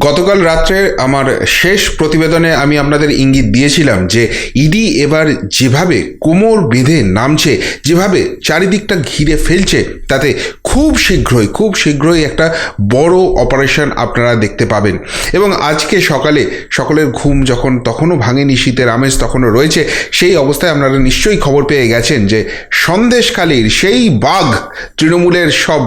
গতকাল রাত্রে আমার শেষ প্রতিবেদনে আমি আপনাদের ইঙ্গিত দিয়েছিলাম যে ইডি এবার যেভাবে কোমর বেঁধে নামছে, যেভাবে চারিদিকটা ঘিরে ফেলছে, তাতে খুব শীঘ্রই খুব শীঘ্রই একটা বড় অপারেশন আপনারা দেখতে পাবেন। এবং আজকে সকালে সকলের ঘুম যখন তখনও ভাঙেনি, শীতের আমেজ তখনও রয়েছে, সেই অবস্থায় আপনারা নিশ্চয়ই খবর পেয়ে গেছেন যে সন্দেশকালীর সেই বাঘ, তৃণমূলের সব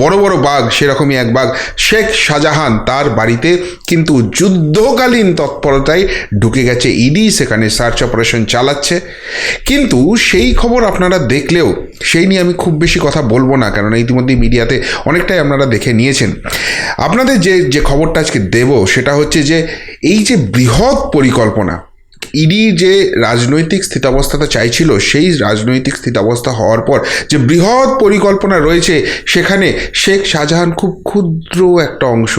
বড় বড় বাঘ, সেরকমই এক বাঘ, শেখ শাহজাহান তার বাড়িতে কিন্তু যুদ্ধকালীন তৎপরতায় ঢুকে গেছে ইডি, সেখানে সার্চ অপারেশন চালাচ্ছে। কিন্তু সেই খবর আপনারা দেখলেও, সেই নিয়ে আমি খুব বেশি কথা বলব না কারণ ইতিমধ্যেই মিডিয়াতে অনেকটাই আপনারা দেখে নিয়েছেন। আপনাদের যে যে খবরটা আজকে দেব, সেটা হচ্ছে যে, এই যে বৃহৎ পরিকল্পনা ইডি যে রাজনৈতিক স্থিতাবস্থাটা চাইছিল, সেই রাজনৈতিক স্থিতাবস্থা হওয়ার পর যে বৃহৎ পরিকল্পনা রয়েছে, সেখানে শেখ শাহজাহান খুব ক্ষুদ্র একটা অংশ।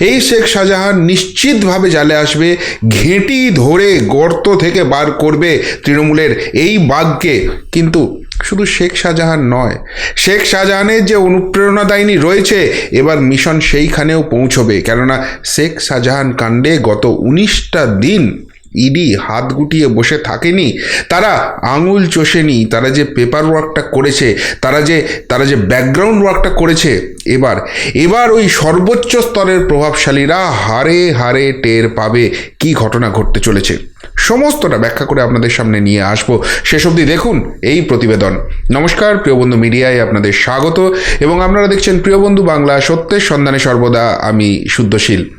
এই শেখ শাহজাহান নিশ্চিতভাবে জালে আসবে, ঘেঁটি ধরে গর্ত থেকে বার করবে তৃণমূলের এই বাঘকে। কিন্তু শুধু শেখ শাহজাহান নয়, শেখ শাহজাহানের যে অনুপ্রেরণাদায়িনী রয়েছে, এবার মিশন সেইখানেও পৌঁছবে। কেননা শেখ শাহজাহান কাণ্ডে গত উনিশটা দিন ইডি হাত গুটিয়ে বসে থাকেনি, তারা আঙুল চষেনি, তারা যে পেপার ওয়ার্কটা করেছে, তারা যে তারা যে ব্যাকগ্রাউন্ড ওয়ার্কটা করেছে, এবার এবার ওই সর্বোচ্চ স্তরের প্রভাবশালীরা হারে হারে টের পাবে কি ঘটনা ঘটতে চলেছে। সমস্তটা ব্যাখ্যা করে আপনাদের সামনে নিয়ে আসব। শেষ অবধি দেখুন এই প্রতিবেদন। নমস্কার, প্রিয় বন্ধু মিডিয়ায় আপনাদের স্বাগত, এবং আপনারা দেখছেন প্রিয় বন্ধু বাংলা সত্যের সন্ধানে সর্বদা আমি শুদ্ধশীল।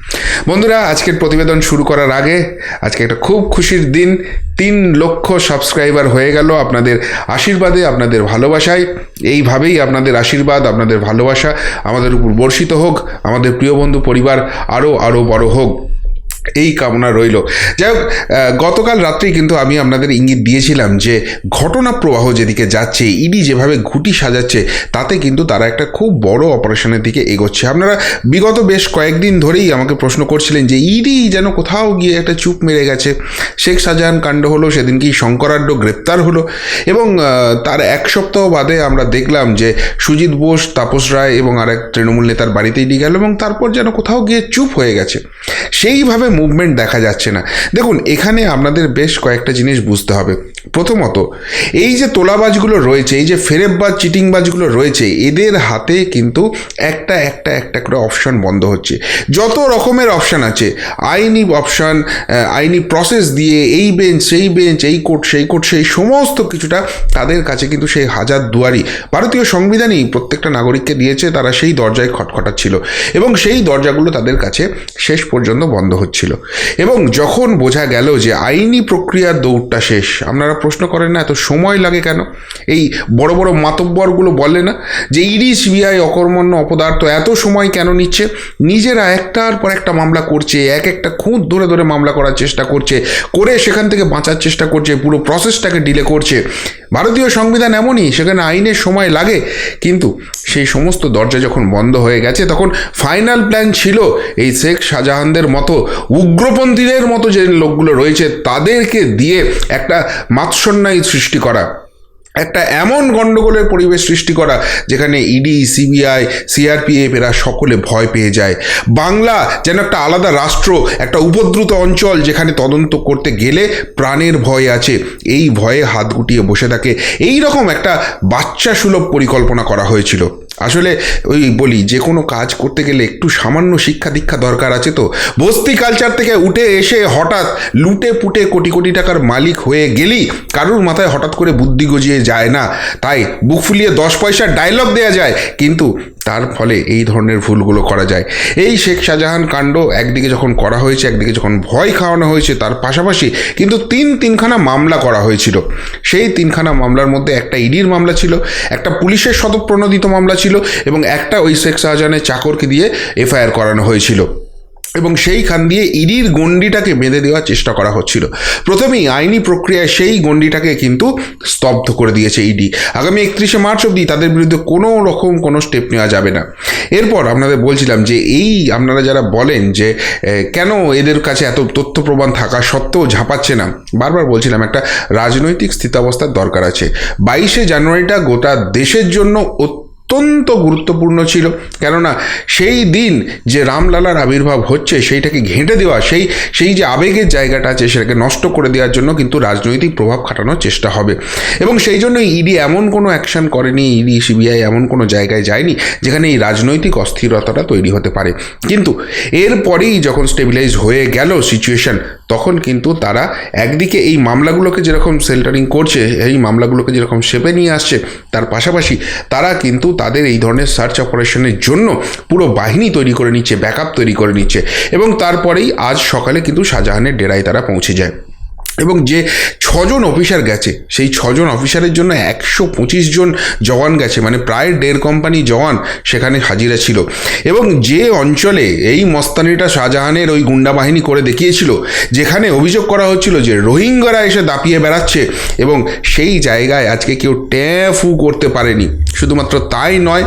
বন্ধুরা, আজকের প্রতিবেদন শুরু করার আগে আজকে একটা খুব খুশির দিন। তিন লক্ষ সাবস্ক্রাইবার হয়ে গেল আপনাদের আশীর্বাদে, আপনাদের ভালোবাসায়। এইভাবেই আপনাদের আশীর্বাদ, আপনাদের ভালোবাসা আমাদের উপর বর্ষিত হোক, আমাদের প্রিয় বন্ধু পরিবার আরও আরও বড় হোক। এই কামনা রইল। যাই হোক গতকাল রাত্রেই কিন্তু আমি আপনাদের ইঙ্গিত দিয়েছিলাম যে ঘটনা প্রবাহ যেদিকে যাচ্ছে, ইডি যেভাবে ঘুটি সাজাচ্ছে, তাতে কিন্তু তারা একটা খুব বড় অপারেশনের দিকে এগোচ্ছে। আপনারা বিগত বেশ কয়েকদিন ধরেই আমাকে প্রশ্ন করছিলেন যে ইডি যেন কোথাও গিয়ে একটা চুপ মেরে গেছে। শেখ শাহজাহান কাণ্ড হলো, সেদিনকেই শঙ্করাড্য গ্রেপ্তার হলো এবং তার এক সপ্তাহ বাদে আমরা দেখলাম যে সুজিত বোস, তাপস রায় এবং আরেক তৃণমূল নেতার বাড়িতে ইডি গেল এবং তারপর যেন কোথাও গিয়ে চুপ হয়ে গেছে। সেইভাবে মুভমেন্ট দেখা যাচ্ছে না। দেখুন, এখানে আপনাদের বেশ কয়েকটা জিনিস বুঝতে হবে। প্রথমত, এই যে তোলাবাজগুলো রয়েছে, এই যে ফেরেববাজ, চিটিংবাজগুলো রয়েছে, এদের হাতে কিন্তু একটা একটা একটা করে অপশন বন্ধ হচ্ছে। যত রকমের অপশন আছে, আইনি অপশন আইনি প্রসেস দিয়ে এই বেঞ্চ সেই বেঞ্চ এই কোর্ট সেই কোর্ট সেই সমস্ত কিছুটা তাদের কাছে কিন্তু সেই হাজার দুয়ারি ভারতীয় সংবিধানই প্রত্যেকটা নাগরিককে দিয়েছে, তারা সেই দরজায় খটখটাচ্ছিল। এবং সেই দরজাগুলো তাদের কাছে শেষ পর্যন্ত বন্ধ হচ্ছিল এবং যখন বোঝা গেল যে আইনি প্রক্রিয়ার দৌড়টা শেষ, আপনারা প্রশ্ন করেন না, এত সময় লাগে কেন? এই বড় বড় মাতব্বরগুলো বলে না যে ইডি সিবিআই অকর্মণ্য অপদার্থ এত সময় কেন নিচ্ছে? নিজেরা একটার পর একটা মামলা করছে, এক একটা খুঁত ধরে ধরে মামলা করার চেষ্টা করছে, করে সেখান থেকে বাঁচার চেষ্টা করছে, পুরো প্রসেসটাকে ডিলে করছে। ভারতীয় সংবিধান এমনই, সেখানে আইনের সময় লাগে, কিন্তু সেই সমস্ত দরজা যখন বন্ধ হয়ে গেছে, তখন ফাইনাল প্ল্যান ছিল এই শেখ শাহজাহানদের মতো উগ্রপন্থীদের মতো যে লোকগুলো রয়েছে, তাদেরকে দিয়ে একটা মাৎসন্যায় সৃষ্টি করা। একটা এমন গণ্ডগোলের পরিবেশ সৃষ্টি করা যেখানে ইডি সিবিআই সিআরপিএফ এরা সকলে ভয় পেয়ে যায়। বাংলা যেন একটা আলাদা রাষ্ট্র, একটা উপদ্রুত অঞ্চল যেখানে তদন্ত করতে গেলে প্রাণের ভয় আছে। এই ভয়ে হাত গুটিয়ে বসে থাকে। এই রকম একটা বাচ্চা সুলভ পরিকল্পনা করা হয়েছিল। আসলে ওই বলি, যে কোনো কাজ করতে গেলে একটু সামান্য শিক্ষা দীক্ষা দরকার আছে তো। বস্তি কালচার থেকে উঠে এসে হঠাৎ লুটে পুটে কোটি কোটি টাকার মালিক হয়ে গেলি, কারুর মাথায় হঠাৎ করে বুদ্ধি গজিয়ে যায় না। তাই বুক ফুলিয়ে দশ পয়সার ডায়লগ দেওয়া যায়। কিন্তু তার ফলে এই ধরনের ভুলগুলো করা যায়। এই শেখ শাহজাহান কাণ্ড একদিকে যখন করা হয়েছে, একদিকে যখন ভয় খাওয়ানো হয়েছে, তার পাশাপাশি কিন্তু তিন তিনখানা মামলা করা হয়েছিল। সেই তিনখানা মামলার মধ্যে একটা ইডির মামলা ছিল, একটা পুলিশের শতপ্রণোদিত মামলা ছিল এবং একটা ওই শেখ শাহজাহানের চাকরকে দিয়ে এফআইআর করানো হয়েছিল। এবং সেইখান দিয়ে ইডির গণ্ডিটাকে বেঁধে দেওয়ার চেষ্টা করা হচ্ছিল। প্রথমেই আইনি প্রক্রিয়ায় সেই গণ্ডিটাকে কিন্তু স্তব্ধ করে দিয়েছে ইডি। আগামী একত্রিশে মার্চ অবধি তাদের বিরুদ্ধে কোনো রকম কোনো স্টেপ নেওয়া যাবে না। এরপর আপনাদের বলছিলাম যে এই আপনারা যারা বলেন যে কেন এদের কাছে এত তথ্য প্রমাণ থাকা সত্ত্বেও ঝাঁপাচ্ছে না, বারবার বলছিলাম একটা রাজনৈতিক স্থিতাবস্থার দরকার আছে। বাইশে জানুয়ারিটা গোটা দেশের জন্য অত্যন্ত অত্যন্ত গুরুত্বপূর্ণ ছিল। কেননা সেই দিন যে রামলালার আবির্ভাব হচ্ছে, সেইটাকে ঘেঁটে দেওয়া, সেই সেই যে আবেগের জায়গাটা আছে, সেটাকে নষ্ট করে দেওয়ার জন্য কিন্তু রাজনৈতিক প্রভাব খাটানোর চেষ্টা হবে। এবং সেই জন্য ইডি এমন কোনো অ্যাকশন করেনি, ইডি, সিবিআই এমন কোনো জায়গায় যায়নি, যেখানে এই রাজনৈতিক অস্থিরতাটা তৈরি হতে পারে। কিন্তু এরপরেই যখন স্টেবিলাইজ হয়ে গেল সিচুয়েশন তখন কিন্তু তারা একদিকে এই মামলাগুলোকে যেরকম সেল্টারিং করছে, এই মামলাগুলোকে যেরকম শেপে নিয়ে আসছে, তার পাশাপাশি তারা কিন্তু তাদের এই ধরনের সার্চ অপারেশনের জন্য পুরো বাহিনী তৈরি করে নিচ্ছে ব্যাকআপ তৈরি করে নিচ্ছে এবং তারপরেই আজ সকালে কিন্তু শাহজাহানের ডেরায় তারা পৌঁছে যায়। এবং যে ছজন অফিসার গেছে, সেই ছজন অফিসারের জন্য একশো পঁচিশ জন জওয়ান গেছে মানে প্রায় দেড় কোম্পানি জওয়ান সেখানে হাজিরা ছিল। এবং যে অঞ্চলে এই মস্তানিটা শাহজাহানের ওই গুন্ডা বাহিনী করে দেখিয়েছিল, যেখানে অভিযোগ করা হচ্ছিল যে রোহিঙ্গারা এসে দাপিয়ে বেড়াচ্ছে এবং সেই জায়গায় আজকে কেউ ট্যাফু করতে পারেনি। শুধুমাত্র তাই নয়,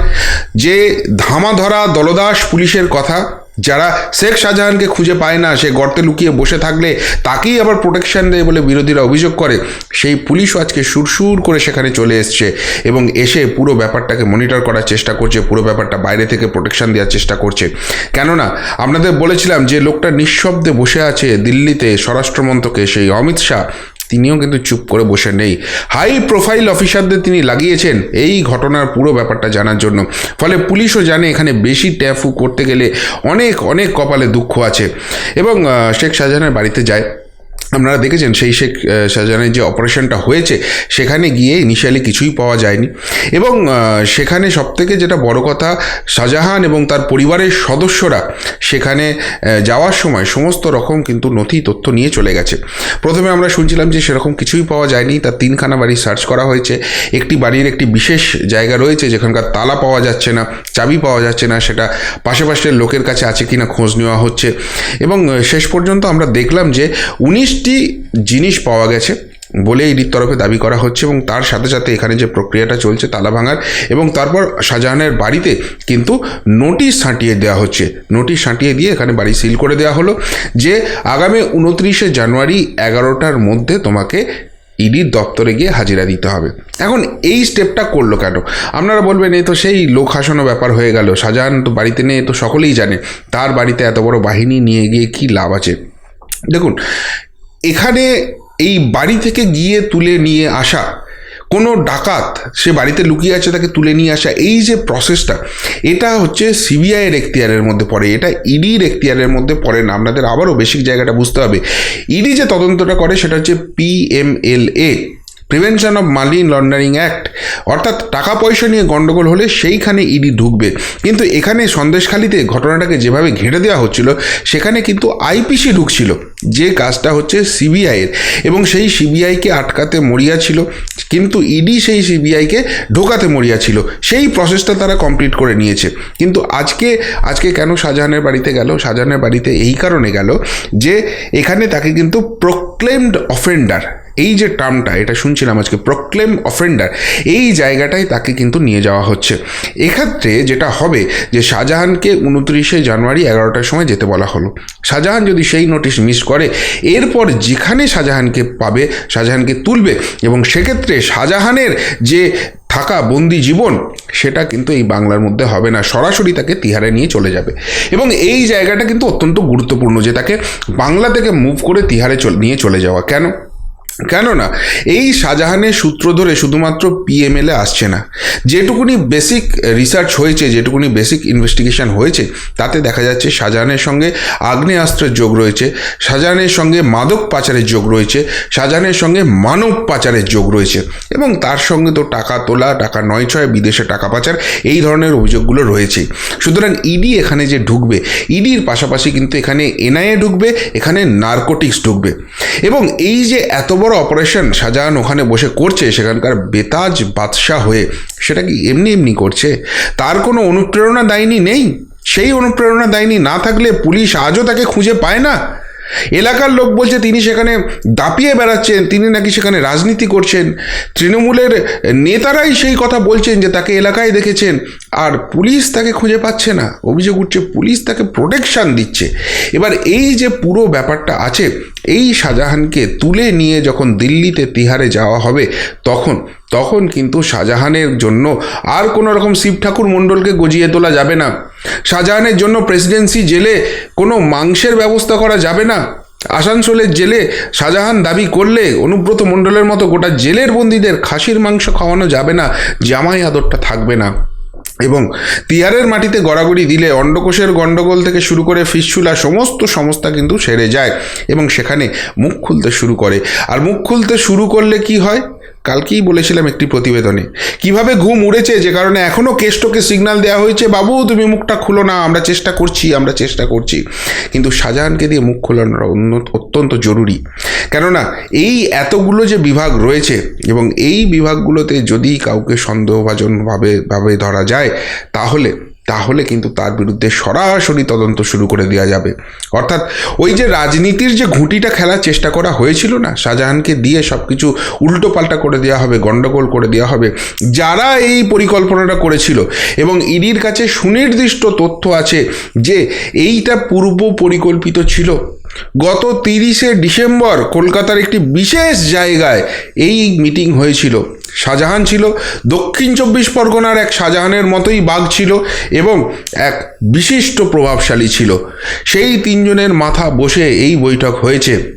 যে ধামাধরা দলদাস পুলিশের কথা যারা শেখ শাহজাহানকে খুঁজে পায় না, সে গর্তে লুকিয়ে বসে থাকলে তাকেই আবার প্রোটেকশন দেয় বলে বিরোধীরা অভিযোগ করে। সেই পুলিশও আজকে সুরসুর করে সেখানে চলে এসছে এবং এসে পুরো ব্যাপারটাকে মনিটর করার চেষ্টা করছে, পুরো ব্যাপারটা বাইরে থেকে প্রোটেকশন দেওয়ার চেষ্টা করছে। কেননা, আপনাদের বলেছিলাম যে লোকটা নিঃশব্দে বসে আছে দিল্লিতে স্বরাষ্ট্রমন্ত্রকে, সেই অমিত শাহ। তিনিও কিন্তু চুপ করে বসে নেই। হাই প্রোফাইল অফিসারদের তিনি লাগিয়েছেন এই ঘটনার পুরো ব্যাপারটা জানার জন্য। ফলে পুলিশও জানে এখানে বেশি ট্যাফু করতে গেলে অনেক অনেক কপালে দুঃখ আছে। এবং শেখ শাহজাহানের বাড়িতে যায়। আপনারা দেখেছেন সেই শেখ শাহজাহানের যে অপারেশনটা হয়েছে, সেখানে গিয়ে ইনিশিয়ালি কিছুই পাওয়া যায়নি। এবং সেখানে সবথেকে যেটা বড় কথা, শাহজাহান এবং তার পরিবারের সদস্যরা সেখানে যাওয়ার সময় সমস্ত রকম কিন্তু নথি তথ্য নিয়ে চলে গেছে। প্রথমে আমরা শুনছিলাম যে সেরকম কিছুই পাওয়া যায়নি, তার তিনখানা বাড়ি সার্চ করা হয়েছে। একটি বাড়ির একটি বিশেষ জায়গা রয়েছে, যেখানকার তালা পাওয়া যাচ্ছে না, চাবি পাওয়া যাচ্ছে না, সেটা পাশাপাশের লোকের কাছে আছে কিনা খোঁজ নেওয়া হচ্ছে। এবং শেষ পর্যন্ত আমরা দেখলাম যে উনিশটি জিনিস পাওয়া গেছে বলে ইডির তরফে দাবি করা হচ্ছে এবং তার সাথে সাথে এখানে যে প্রক্রিয়াটা চলছে তালা ভাঙার এবং তারপর শাহজাহানের বাড়িতে কিন্তু নোটিশ ছাঁটিয়ে দেওয়া হচ্ছে। নোটিশ ছাঁটিয়ে দিয়ে এখানে বাড়ি সিল করে দেওয়া হলো যে আগামী উনত্রিশে জানুয়ারি এগারোটার মধ্যে তোমাকে ইডির দপ্তরে গিয়ে হাজিরা দিতে হবে। এখন এই স্টেপটা করল কেন? আপনারা বলবেন এই তো সেই লোক হাসানো ব্যাপার হয়ে গেল। শাহজাহান তো বাড়িতে নেই তো সকলেই জানে। তার বাড়িতে এত বড় বাহিনী নিয়ে গিয়ে কী লাভ আছে? দেখুন এখানে এই বাড়ি থেকে গিয়ে তুলে নিয়ে আসা, কোনো ডাকাত সে বাড়িতে লুকিয়ে আছে তাকে তুলে নিয়ে আসা, এই যে প্রসেসটা এটা হচ্ছে সিবিআইয়ের এখতিয়ারের মধ্যে পড়ে, এটা ইডির এখতিয়ারের মধ্যে পড়ে না, আপনাদের আবারও বেসিক জায়গাটা বুঝতে হবে। ইডি যে তদন্তটা করে সেটা হচ্ছে PMLA prevention of money laundering act অর্থাৎ টাকা পয়সা নিয়ে গণ্ডগোল হলে সেইখানে ইডি ঢুকবে। কিন্তু এখানে সন্দেশখালিতে ঘটনাটাকে যেভাবে ঘেঁটে দেওয়া হচ্ছিল, সেখানে কিন্তু আইপিসি ঢুকছিল, যে কাজটা হচ্ছে সিবিআইয়ের এবং সেই সিবিআইকে আটকাতে মরিয়া ছিল, কিন্তু ইডি সেই সিবিআইকে ঢোকাতে মরিয়া ছিল। সেই প্রসেসটা তারা কমপ্লিট করে নিয়েছে। কিন্তু আজকে আজকে কেন শাহজাহানের বাড়িতে গেল? শাহজাহানের বাড়িতে এই কারণে গেল যে এখানে তাকে কিন্তু প্রোক্লেমড অফেন্ডার এই যে টার্মটা এটা শুনছিলাম আজকে প্রক্লেম অফেন্ডার এই জায়গাটায় তাকে কিন্তু নিয়ে যাওয়া হচ্ছে। এক্ষেত্রে যেটা হবে যে শাহজাহানকে উনত্রিশে জানুয়ারি এগারোটার সময় যেতে বলা হলো। শাহজাহান যদি সেই নোটিশ মিস করে, এরপর যেখানে শাহজাহানকে পাবে, শাহজাহানকে তুলবে, এবং সেক্ষেত্রে শাহজাহানের যে থাকা বন্দি জীবন, সেটা কিন্তু এই বাংলার মধ্যে হবে না, সরাসরি তাকে তিহারে নিয়ে চলে যাবে। এবং এই জায়গাটা কিন্তু অত্যন্ত গুরুত্বপূর্ণ যে তাকে বাংলা থেকে মুভ করে তিহারে নিয়ে চলে যাওয়া। কেন? কেননা, এই শাহজাহানের সূত্র ধরে শুধুমাত্র পিএমএলএ আসছে না। যেটুকুনি বেসিক রিসার্চ হয়েছে, যেটুকুনি বেসিক ইনভেস্টিগেশন হয়েছে, তাতে দেখা যাচ্ছে শাহজাহানের সঙ্গে আগ্নেয়াস্ত্রের যোগ রয়েছে, শাহজাহানের সঙ্গে মাদক পাচারের যোগ রয়েছে, শাহজাহানের সঙ্গে মানব পাচারের যোগ রয়েছে এবং তার সঙ্গে তো টাকা তোলা, টাকা নয় ছয় বিদেশে টাকা পাচার এই ধরনের অভিযোগগুলো রয়েছে। সুতরাং ইডি এখানে যে ঢুকবে ইডির পাশাপাশি কিন্তু এখানে এনআইএ ঢুকবে, এখানে নার্কোটিক্স ঢুকবে। এবং এই যে এত বড় অপারেশন শাহজাহান ওখানে বসে করছে, সেখানকার বেতাজ বাদশাহ হয়ে। সেটা কি এমনি এমনি করছে? তার কোনো অনুপ্রেরণা দায়নি নেই? সেই অনুপ্রেরণা দায়নি না থাকলে পুলিশ আজও তাকে খুঁজে পায় না? এলাকার লোক বলছে, তিনি সেখানে দাপিয়ে বেড়াচ্ছেন, তিনি নাকি সেখানে রাজনীতি করছেন। তৃণমূলের নেতারাই সেই কথা বলছেন যে তাকে এলাকায় দেখেছেন। আর পুলিশ তাকে খুঁজে পাচ্ছে না। অভিযোগ উঠছে, পুলিশ তাকে প্রোটেকশান দিচ্ছে। এবার এই যে পুরো ব্যাপারটা আছে এই শাহজাহানকে তুলে নিয়ে যখন দিল্লিতে তিহারে যাওয়া হবে, তখন তখন কিন্তু শাহজাহানের জন্য আর কোনো রকম শিব ঠাকুর মণ্ডলকে গজিয়ে তোলা যাবে না। শাহজাহানের জন্য প্রেসিডেন্সি জেলে কোনো মাংসের ব্যবস্থা করা যাবে না। আসানসোলের জেলে শাহজাহান দাবি করলে অনুব্রত মণ্ডলের মতো গোটা জেলের বন্দীদের খাসির মাংস খাওয়ানো যাবে না, জামাই আদরটা থাকবে না। এবং তিয়ারের মাটিতে গড়াগড়ি দিলে অন্ডকোষের গণ্ডগোল থেকে শুরু করে ফিসচুলা সমস্ত সমস্যা কিন্তু সেরে যায় এবং সেখানে মুখ খুলতে শুরু করে। আর মুখ খুলতে শুরু করলে কি হয়? কালকেই বলেছিলাম একটি প্রতিবেদনে। কীভাবে ঘুম উড়েছে যে কারণে এখনও কেষ্টকে সিগন্যাল দেওয়া হয়েছে, বাবু, তুমি মুখটা খুলো না, আমরা চেষ্টা করছি, আমরা চেষ্টা করছি। কিন্তু শাহজাহানকে দিয়ে মুখ খোলানো অন্য- অত্যন্ত জরুরি। কেননা, এই এতগুলো যে বিভাগ রয়েছে এবং এই বিভাগগুলোতে যদি কাউকে সন্দেহভাজনভাবে ভাবে ধরা যায়, তাহলে তাহলে কিন্তু তার বিরুদ্ধে সরাসরি তদন্ত শুরু করে দেওয়া যাবে। অর্থাৎ ওই যে রাজনীতির যে ঘুঁটিটা খেলার চেষ্টা করা হয়েছিল না, শাহজাহানকে দিয়ে সব কিছু উল্টো পাল্টা করে দেওয়া হবে গণ্ডগোল করে দেওয়া হবে, যারা এই পরিকল্পনাটা করেছিল এবং ইডির কাছে সুনির্দিষ্ট তথ্য আছে যে এইটা পূর্ব পরিকল্পিত ছিল, গত তিরিশে ডিসেম্বর কলকাতার একটি বিশেষ জায়গায় এই মিটিং হয়েছিল। শাহজাহান ছিল। দক্ষিণ চব্বিশ পরগনার এক শাহজাহানের মতোই বাঘ ছিল এবং এক বিশিষ্ট প্রভাবশালী ছিল। সেই তিনজনের মাথা বসে এই বৈঠক হয়েছে।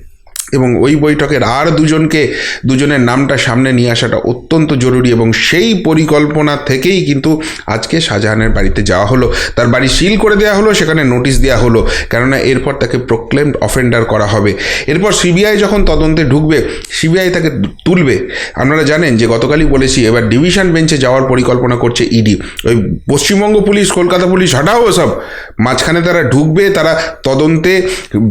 এবং ওই বৈঠকের আর দুজনকে, দুজনের নামটা সামনে নিয়ে আসাটা অত্যন্ত জরুরি এবং সেই পরিকল্পনা থেকেই কিন্তু আজকে শাহজাহানের বাড়িতে যাওয়া হলো। তার বাড়ি সিল করে দেওয়া হলো, সেখানে নোটিশ দেওয়া হলো, কেননা এরপর তাকে প্রোক্লেমড অফেন্ডার করা হবে। এরপর সিবিআই যখন তদন্তে ঢুকবে, সিবিআই তাকে তুলবে। আপনারা জানেন যে গতকালই বলেছি, এবার ডিভিশন বেঞ্চে যাওয়ার পরিকল্পনা করছে ইডি। ওই পশ্চিমবঙ্গ পুলিশ, কলকাতা পুলিশ, হটাও সব মাঝখানে তারা ঢুকবে, তারা তদন্তে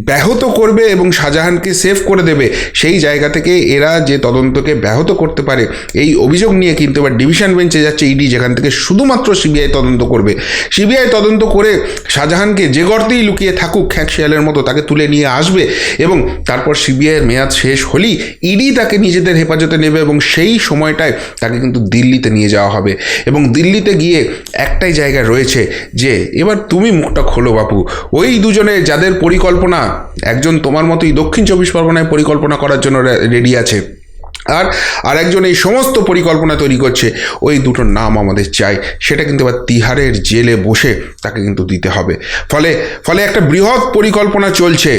ব্যাহত করবে এবং শাহজাহানকে সেভ করে দেবে। সেই জায়গা থেকে এরা যে তদন্তকে ব্যাহত করতে পারে, এই অভিযোগ নিয়ে কিন্তু এবার ডিভিশন বেঞ্চে যাচ্ছে ইডি, যেখান থেকে শুধুমাত্র সিবিআই তদন্ত করবে। সিবিআই তদন্ত করে শাহজাহানকে যে গর্তেই লুকিয়ে থাকুক খ্যাঁক শিয়ালের মতো তাকে তুলে নিয়ে আসবে এবং তারপর সিবিআইয়ের মেয়াদ শেষ হলেই ইডি তাকে নিজেদের হেফাজতে নেবে এবং সেই সময়টায় তাকে কিন্তু দিল্লিতে নিয়ে যাওয়া হবে। এবং দিল্লিতে গিয়ে একটাই জায়গা রয়েছে যে, এবার তুমি মুখটা খোলো বাপু। ওই দুজনে যাদের পরিকল্পনা, একজন তোমার মতোই দক্ষিণ চব্বিশ পরগনায় পরিকল্পনা করার জন্য রেডি আছে। আর আরেকজন এই সমস্ত পরিকল্পনা তৈরি করছে, ওই দুটো নাম আমাদের চাই। সেটা কিন্তু এবার তিহারের জেলে বসে তাকে কিন্তু দিতে হবে। ফলে ফলে একটা বৃহৎ পরিকল্পনা চলছে।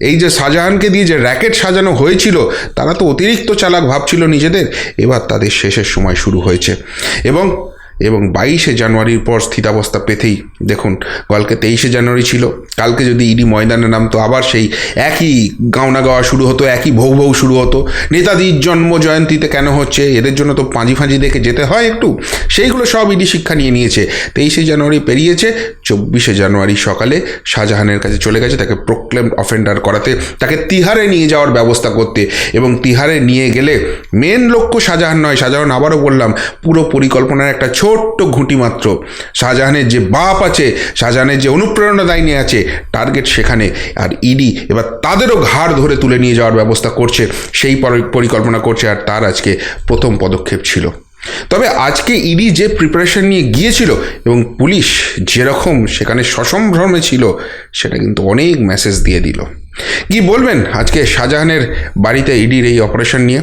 এই যে শাহজাহানকে দিয়ে যে র্যাকেট সাজানো হয়েছিল, তারা তো অতিরিক্ত চালাক ভাবছিল নিজেদের। এবার তাদের শেষের সময় শুরু হয়েছে। এবং এবং বাইশে জানুয়ারির পর স্থিতাবস্থা পেতেই দেখুন, কালকে তেইশে জানুয়ারি ছিল, কালকে যদি ইডি ময়দানে নামতো, আবার সেই একই গাওনা গাওয়া শুরু হতো, একই ভৌ ভৌ শুরু হতো। নেতাজির জন্ম জয়ন্তীতে কেন হচ্ছে, এদের জন্য তো পাঁজি ফাঁজি দেখে যেতে হয় একটু। সেইগুলো সব ইডি শিক্ষা নিয়ে নিয়েছে। তেইশে জানুয়ারি পেরিয়েছে, চব্বিশে জানুয়ারি সকালে শাহজাহানের কাছে চলে গেছে, তাকে প্রোক্লেম অফেন্ডার করাতে, তাকে তিহারে নিয়ে যাওয়ার ব্যবস্থা করতে। এবং তিহারে নিয়ে গেলে মেন লক্ষ্য শাহজাহান নয়, শাহজাহান আবারও বললাম, পুরো পরিকল্পনার একটা ছোট্ট ঘুঁটি মাত্র। শাহজাহানের যে বাপ আছে, শাহজাহানের যে অনুপ্রেরণা দায়নি আছে, টার্গেট সেখানে। আর ইডি এবার তাদেরও ঘাড় ধরে তুলে নিয়ে যাওয়ার ব্যবস্থা করছে, সেই পরিকল্পনা করছে, আর তার আজকে প্রথম পদক্ষেপ ছিল। তবে আজকে ইডি যে প্রিপারেশন নিয়ে গিয়েছিল এবং পুলিশ যেরকম সেখানে সসম্ভ্রমে ছিল, সেটা কিন্তু অনেক মেসেজ দিয়ে দিল। কি বলবেন আজকে শাহজাহানের বাড়িতে ইডির এই অপারেশন নিয়ে?